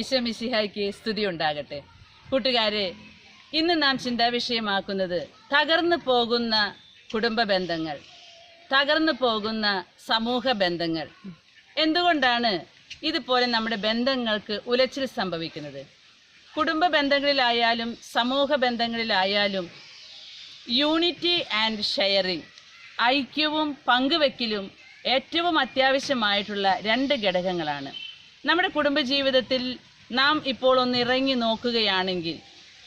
ഈശമിശിഹായ്ക്ക് സ്തുതി ഉണ്ടാകട്ടെ. കൂട്ടുകാരെ ഇന്ന് നാം ചിന്താവിഷയമാക്കുന്നത് തകർന്നു പോകുന്ന കുടുംബ ബന്ധങ്ങൾ തകർന്നു പോകുന്ന സമൂഹ ബന്ധങ്ങൾ. എന്തുകൊണ്ടാണ് ഇതുപോലെ നമ്മുടെ ബന്ധങ്ങൾക്ക് ഉലച്ചിൽ സംഭവിക്കുന്നത്? കുടുംബ ബന്ധങ്ങളിലായാലും സമൂഹ ബന്ധങ്ങളിലായാലും യൂണിറ്റി ആൻഡ് ഷെയറിംഗ് ഐക്യവും പങ്കുവെക്കലും ഏറ്റവും അത്യാവശ്യമായിട്ടുള്ള രണ്ട് ഘടകങ്ങളാണ്. നമ്മുടെ കുടുംബജീവിതത്തിൽ നാം ഇപ്പോൾ ഒന്ന് ഇറങ്ങി നോക്കുകയാണെങ്കിൽ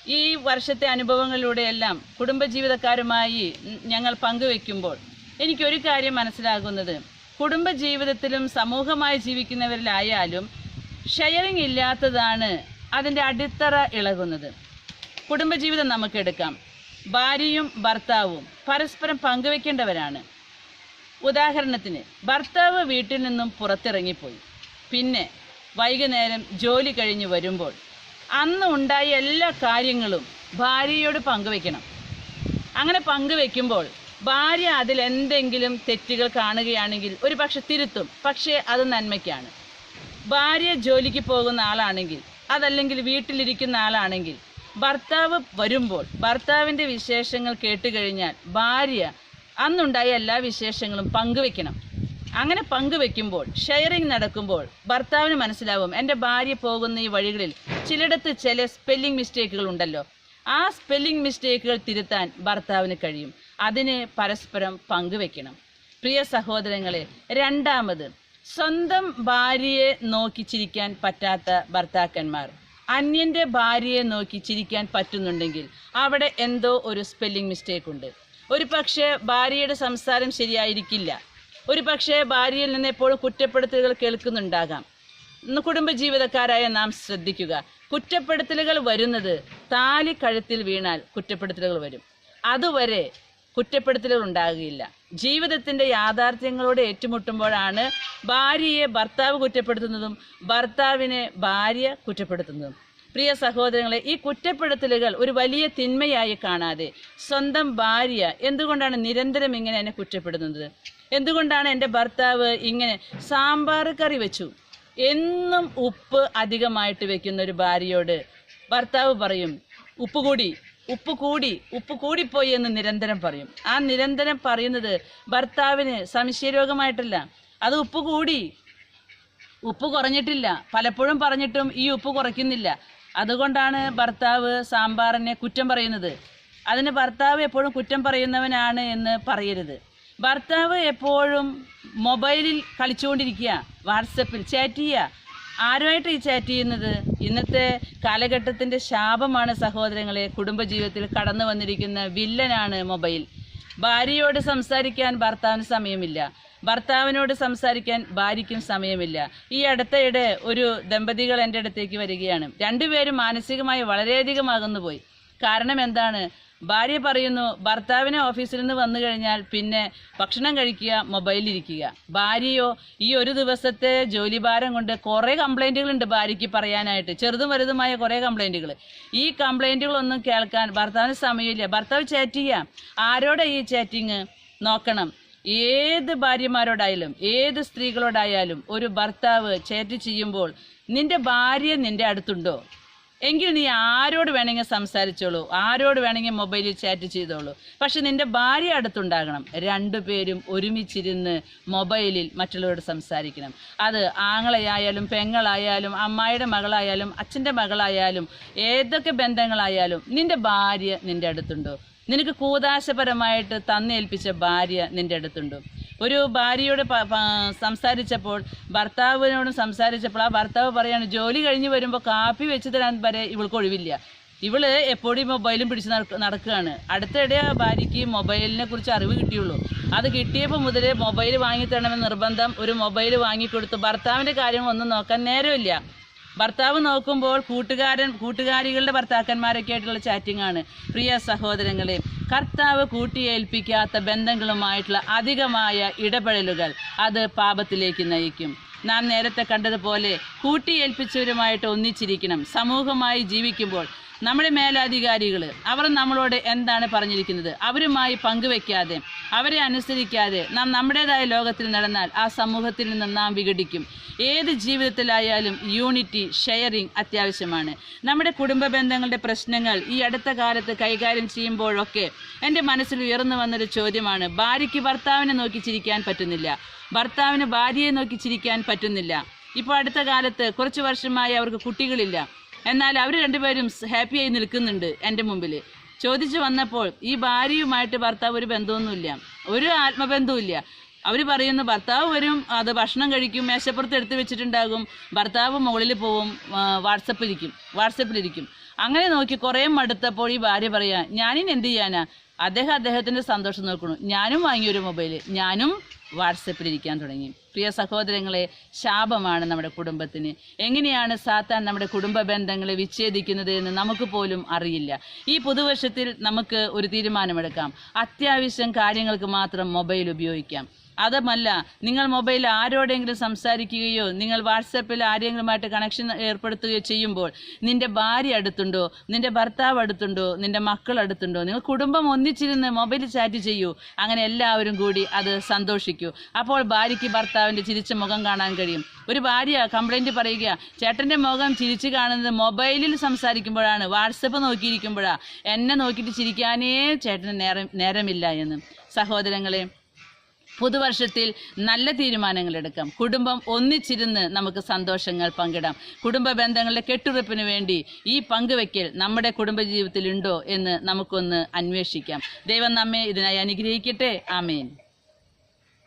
ഈ വർഷത്തെ അനുഭവങ്ങളിലൂടെയെല്ലാം കുടുംബജീവിതക്കാരുമായി ഞങ്ങൾ പങ്കുവെക്കുമ്പോൾ എനിക്കൊരു കാര്യം മനസ്സിലാകുന്നത്. കുടുംബജീവിതത്തിലും സമൂഹമായി ജീവിക്കുന്നവരിലായാലും ഷെയറിംഗ് ഇല്ലാത്തതാണ് അതിന്റെ അടിത്തറ ഇളകുന്നത്. കുടുംബജീവിതം നമുക്കെടുക്കാം. ഭാര്യയും ഭർത്താവും പരസ്പരം പങ്കുവെക്കേണ്ടവരാണ്. ഉദാഹരണത്തിന് ഭർത്താവ് വീട്ടിൽ നിന്നും പുറത്തിറങ്ങിപ്പോയി. പിന്നെ വൈകുന്നേരം ജോലി കഴിഞ്ഞ് വരുമ്പോൾ അന്ന് ഉണ്ടായ എല്ലാ കാര്യങ്ങളും ഭാര്യയോട് പങ്കുവെക്കണം. അങ്ങനെ പങ്കുവെക്കുമ്പോൾ ഭാര്യ അതിൽ എന്തെങ്കിലും തെറ്റുകൾ കാണുകയാണെങ്കിൽ ഒരു പക്ഷെ തിരുത്തും. പക്ഷേ അത് നന്മയ്ക്കാണ്. ഭാര്യ ജോലിക്ക് പോകുന്ന ആളാണെങ്കിൽ അതല്ലെങ്കിൽ വീട്ടിലിരിക്കുന്ന ആളാണെങ്കിൽ ഭർത്താവ് വരുമ്പോൾ ഭർത്താവിന്റെ വിശേഷങ്ങൾ കേട്ടുകഴിഞ്ഞാൽ ഭാര്യ അന്നുണ്ടായ എല്ലാ വിശേഷങ്ങളും പങ്കുവെക്കണം. അങ്ങനെ പങ്കുവെക്കുമ്പോൾ ഷെയറിംഗ് നടക്കുമ്പോൾ ഭർത്താവിന് മനസ്സിലാവും എന്റെ ഭാര്യ പോകുന്ന ഈ വഴികളിൽ ചിലയിടത്ത് ചില സ്പെല്ലിംഗ് മിസ്റ്റേക്കുകൾ ഉണ്ടല്ലോ. ആ സ്പെല്ലിംഗ് മിസ്റ്റേക്കുകൾ തിരുത്താൻ ഭർത്താവിന് കഴിയും. അതിന് പരസ്പരം പങ്കുവെക്കണം. പ്രിയ സഹോദരങ്ങളെ രണ്ടാമത് സ്വന്തം ഭാര്യയെ നോക്കി ചിരിക്കാൻ പറ്റാത്ത ഭർത്താക്കന്മാർ. അന്യന്റെ ഭാര്യയെ നോക്കി ചിരിക്കാൻ പറ്റുന്നുണ്ടെങ്കിൽ അവിടെ എന്തോ ഒരു സ്പെല്ലിംഗ് മിസ്റ്റേക്ക് ഉണ്ട്. ഒരു പക്ഷേ ഭാര്യയുടെ സംസാരം ശരിയായിരിക്കില്ല. ഒരു പക്ഷേ ഭാര്യയിൽ നിന്ന് എപ്പോഴും കുറ്റപ്പെടുത്തലുകൾ കേൾക്കുന്നുണ്ടാകാം. കുടുംബജീവിതക്കാരായ നാം ശ്രദ്ധിക്കുക. കുറ്റപ്പെടുത്തലുകൾ വരുന്നത് താലി കഴുത്തിൽ വീണാൽ കുറ്റപ്പെടുത്തലുകൾ വരും. അതുവരെ കുറ്റപ്പെടുത്തലുകൾ ഉണ്ടാകുകയില്ല. ജീവിതത്തിന്റെ യാഥാർത്ഥ്യങ്ങളോട് ഏറ്റുമുട്ടുമ്പോഴാണ് ഭാര്യയെ ഭർത്താവ് കുറ്റപ്പെടുത്തുന്നതും ഭർത്താവിനെ ഭാര്യ കുറ്റപ്പെടുത്തുന്നതും. പ്രിയ സഹോദരങ്ങളെ ഈ കുറ്റപ്പെടുത്തലുകൾ ഒരു വലിയ തിന്മയായി കാണാതെ സ്വന്തം ഭാര്യ എന്തുകൊണ്ടാണ് നിരന്തരം ഇങ്ങനെ എന്നെ കുറ്റപ്പെടുന്നത് എന്തുകൊണ്ടാണ് എന്റെ ഭർത്താവ് ഇങ്ങനെ സാമ്പാർ കറി വെച്ചു? എന്നും ഉപ്പ് അധികമായിട്ട് വെക്കുന്ന ഒരു ഭാര്യയോട് ഭർത്താവ് പറയും ഉപ്പ് കൂടി ഉപ്പ് കൂടി ഉപ്പ് കൂടിപ്പോയി എന്ന് നിരന്തരം പറയും. ആ നിരന്തരം പറയുന്നത് ഭർത്താവിന് സംശയരോഗമായിട്ടല്ല അത് ഉപ്പ് കൂടി ഉപ്പ് കുറഞ്ഞിട്ടില്ല. പലപ്പോഴും പറഞ്ഞിട്ടും ഈ ഉപ്പ് കുറയ്ക്കുന്നില്ല. അതുകൊണ്ടാണ് ഭർത്താവ് സാമ്പാറിനെ കുറ്റം പറയുന്നത്. അതിന് ഭർത്താവ് എപ്പോഴും കുറ്റം പറയുന്നവനാണ് എന്ന് പറയരുത്. ഭർത്താവ് എപ്പോഴും മൊബൈലിൽ കളിച്ചുകൊണ്ടിരിക്കുക വാട്സപ്പിൽ ചാറ്റ് ചെയ്യുക. ആരുമായിട്ട് ഈ ചാറ്റ് ചെയ്യുന്നത്? ഇന്നത്തെ കാലഘട്ടത്തിന്റെ ശാപമാണ് സഹോദരങ്ങളെ. കുടുംബജീവിതത്തിൽ കടന്നു വന്നിരിക്കുന്ന വില്ലനാണ് മൊബൈൽ. ഭാര്യയോട് സംസാരിക്കാൻ ഭർത്താവിന് സമയമില്ല. ഭർത്താവിനോട് സംസാരിക്കാൻ ഭാര്യയ്ക്കും സമയമില്ല. ഈ അടുത്തയിടെ ഒരു ദമ്പതികൾ എന്റെ അടുത്തേക്ക് വരികയാണ്. രണ്ടുപേരും മാനസികമായി വളരെയധികം അകന്നു പോയി കാരണം എന്താണ്? ഭാര്യ പറയുന്നു ഭർത്താവിനെ ഓഫീസിൽ നിന്ന് വന്നു കഴിഞ്ഞാൽ പിന്നെ ഭക്ഷണം കഴിക്കുക മൊബൈലിരിക്കുക ഭാര്യയോ ഈ ഒരു ദിവസത്തെ ജോലിഭാരം കൊണ്ട് കുറേ കംപ്ലൈന്റുകളുണ്ട് ഭാര്യയ്ക്ക് പറയാനായിട്ട്. ചെറുതും വലുതുമായ കുറേ കംപ്ലൈന്റുകൾ. ഈ കംപ്ലൈന്റുകളൊന്നും കേൾക്കാൻ ഭർത്താവിന് സമയമില്ല. ഭർത്താവ് ചാറ്റ് ചെയ്യാം. ആരോടെ ഈ ചാറ്റിങ്? നോക്കണം. ഏത് ഭാര്യമാരോടായാലും ഏത് സ്ത്രീകളോടായാലും ഒരു ഭർത്താവ് ചേറ്റ് ചെയ്യുമ്പോൾ നിന്റെ ഭാര്യ നിന്റെ അടുത്തുണ്ടോ? എങ്കിൽ നീ ആരോട് വേണമെങ്കിൽ സംസാരിച്ചോളൂ ആരോട് വേണമെങ്കിൽ മൊബൈലിൽ ചാറ്റ് ചെയ്തോളൂ. പക്ഷെ നിന്റെ ഭാര്യ അടുത്തുണ്ടാകണം. രണ്ടുപേരും ഒരുമിച്ചിരുന്ന് മൊബൈലിൽ മറ്റുള്ളവരോട് സംസാരിക്കണം. അത് ആങ്ങളയായാലും പെങ്ങളായാലും അമ്മായിയുടെ മകളായാലും അച്ഛന്റെ മകളായാലും ഏതൊക്കെ ബന്ധങ്ങളായാലും നിന്റെ ഭാര്യ നിന്റെ അടുത്തുണ്ടോ? നിനക്ക് കൂതാശപരമായിട്ട് തന്നേൽപ്പിച്ച ഭാര്യ നിന്റെ അടുത്തുണ്ട്. ഒരു ഭാര്യയോട് സംസാരിച്ചപ്പോൾ ഭർത്താവിനോടും സംസാരിച്ചപ്പോൾ ആ ഭർത്താവ് പറയാണ് ജോലി കഴിഞ്ഞ് വരുമ്പോൾ കാപ്പി വെച്ച് തരാൻ വരെ ഇവൾക്ക് ഒഴിവില്ല. ഇവൾ എപ്പോഴും മൊബൈലും പിടിച്ച് നടക്കുകയാണ് അടുത്തിടെ ആ ഭാര്യയ്ക്ക് മൊബൈലിനെ കുറിച്ച് അറിവ് കിട്ടിയുള്ളൂ. അത് കിട്ടിയപ്പോൾ മുതലേ മൊബൈൽ വാങ്ങിത്തരണമെന്ന് നിർബന്ധം ഒരു മൊബൈൽ വാങ്ങിക്കൊടുത്തു ഭർത്താവിന്റെ കാര്യങ്ങളൊന്നും നോക്കാൻ നേരമില്ല. ഭർത്താവ് നോക്കുമ്പോൾ കൂട്ടുകാരൻ കൂട്ടുകാരികളുടെ ഭർത്താക്കന്മാരൊക്കെ ആയിട്ടുള്ള ചാറ്റിംഗ് ആണ്. പ്രിയ സഹോദരങ്ങളെ കർത്താവ് കൂട്ടിയേൽപ്പിക്കാത്ത ബന്ധങ്ങളുമായിട്ടുള്ള അധികമായ ഇടപെടലുകൾ അത് പാപത്തിലേക്ക് നയിക്കും. നാം നേരത്തെ കണ്ടതുപോലെ കൂട്ടിയേൽപ്പിച്ചവരുമായിട്ട് ഒന്നിച്ചിരിക്കണം. സമൂഹമായി ജീവിക്കുമ്പോൾ നമ്മുടെ മേലധികാരികൾ അവർ നമ്മളോട് എന്താണ് പറഞ്ഞിരിക്കുന്നത്? അവരുമായി പങ്കുവെക്കാതെ അവരെ അനുസരിക്കാതെ നാം നമ്മുടേതായ ലോകത്തിൽ നടന്നാൽ ആ സമൂഹത്തിൽ നിന്ന് നാം വിഘടിക്കും. ഏത് ജീവിതത്തിലായാലും യൂണിറ്റി ഷെയറിംഗ് അത്യാവശ്യമാണ്. നമ്മുടെ കുടുംബ ബന്ധങ്ങളുടെ പ്രശ്നങ്ങൾ ഈ അടുത്ത കാലത്ത് കൈകാര്യം ചെയ്യുമ്പോഴൊക്കെ എന്റെ മനസ്സിൽ ഉയർന്നു വന്നൊരു ചോദ്യമാണ് ഭാര്യയ്ക്ക് ഭർത്താവിനെ നോക്കി ചിരിക്കാൻ പറ്റുന്നില്ല. ഭർത്താവിന് ഭാര്യയെ നോക്കി ചിരിക്കാൻ പറ്റുന്നില്ല. ഇപ്പോൾ അടുത്ത കാലത്ത് കുറച്ച് വർഷമായി അവർക്ക് കുട്ടികളില്ല. എന്നാൽ അവർ രണ്ടുപേരും ഹാപ്പിയായി നിൽക്കുന്നുണ്ട് എന്റെ മുമ്പിൽ ചോദിച്ചു വന്നപ്പോൾ ഈ ഭാര്യയുമായിട്ട് ഭർത്താവ് ഒരു ബന്ധമൊന്നുമില്ല. ഒരു ആത്മബന്ധവുമില്ല. അവർ പറയുന്നു ഭർത്താവ് വരും അത് ഭക്ഷണം കഴിക്കും മേശപ്പുറത്ത് എടുത്ത് വെച്ചിട്ടുണ്ടാകും. ഭർത്താവ് മുകളിൽ പോവും വാട്സപ്പിലിരിക്കും വാട്സപ്പിലിരിക്കും. അങ്ങനെ നോക്കി കുറേ മടുത്തപ്പോൾ ഈ ഭാര്യ പറയാ ഞാനിന് എന്ത് ചെയ്യാനാ? അദ്ദേഹം അദ്ദേഹത്തിന്റെ സന്തോഷം നോക്കണു ഞാനും വാങ്ങിയൊരു മൊബൈൽ ഞാനും വാട്സപ്പിലിരിക്കാൻ തുടങ്ങി. പ്രിയ സഹോദരങ്ങളെ ശാപമാണ് നമ്മുടെ കുടുംബത്തിന്. എങ്ങനെയാണ് സാത്താൻ നമ്മുടെ കുടുംബ ബന്ധങ്ങളെ വിച്ഛേദിക്കുന്നത് എന്ന് നമുക്ക് പോലും അറിയില്ല. ഈ പുതുവർഷത്തിൽ നമുക്ക് ഒരു തീരുമാനമെടുക്കാം. അത്യാവശ്യം കാര്യങ്ങൾക്ക് മാത്രം മൊബൈൽ ഉപയോഗിക്കാം. അതുമല്ല നിങ്ങൾ മൊബൈൽ ആരോടെങ്കിലും സംസാരിക്കുകയോ നിങ്ങൾ വാട്സപ്പിൽ ആരെങ്കിലുമായിട്ട് കണക്ഷൻ ഏർപ്പെടുത്തുകയോ ചെയ്യുമ്പോൾ നിന്റെ ഭാര്യ അടുത്തുണ്ടോ നിന്റെ ഭർത്താവ് അടുത്തുണ്ടോ? നിന്റെ മക്കൾ അടുത്തുണ്ടോ? നിങ്ങൾ കുടുംബം ഒന്നിച്ചിരുന്ന് മൊബൈൽ ചാറ്റ് ചെയ്യൂ. അങ്ങനെ എല്ലാവരും കൂടി അത് സന്തോഷിക്കൂ. അപ്പോൾ ഭാര്യയ്ക്ക് ഭർത്താവിന്റെ ചിരിച്ച മുഖം കാണാൻ കഴിയും. ഒരു ഭാര്യ കംപ്ലൈന്റ് പറയുക ചേട്ടന്റെ മുഖം ചിരിച്ച് കാണുന്നത് മൊബൈലിൽ സംസാരിക്കുമ്പോഴാണ്. വാട്സപ്പ് നോക്കിയിരിക്കുമ്പോഴാണ് എന്നെ നോക്കിയിട്ട് ചിരിക്കാനേ ചേട്ടന് നേരം നേരമില്ല എന്ന്. സഹോദരങ്ങളെ പുതുവർഷത്തിൽ നല്ല തീരുമാനങ്ങൾ എടുക്കാം കുടുംബം ഒന്നിച്ചിരുന്ന് നമുക്ക് സന്തോഷങ്ങൾ പങ്കിടാം. കുടുംബ ബന്ധങ്ങളുടെ കെട്ടുറപ്പിന് വേണ്ടി ഈ പങ്കുവെക്കൽ നമ്മുടെ കുടുംബജീവിതത്തിൽ ഉണ്ടോ എന്ന് നമുക്കൊന്ന് അന്വേഷിക്കാം. ദൈവം നമ്മെ ഇതിനായി അനുഗ്രഹിക്കട്ടെ. ആമേൻ.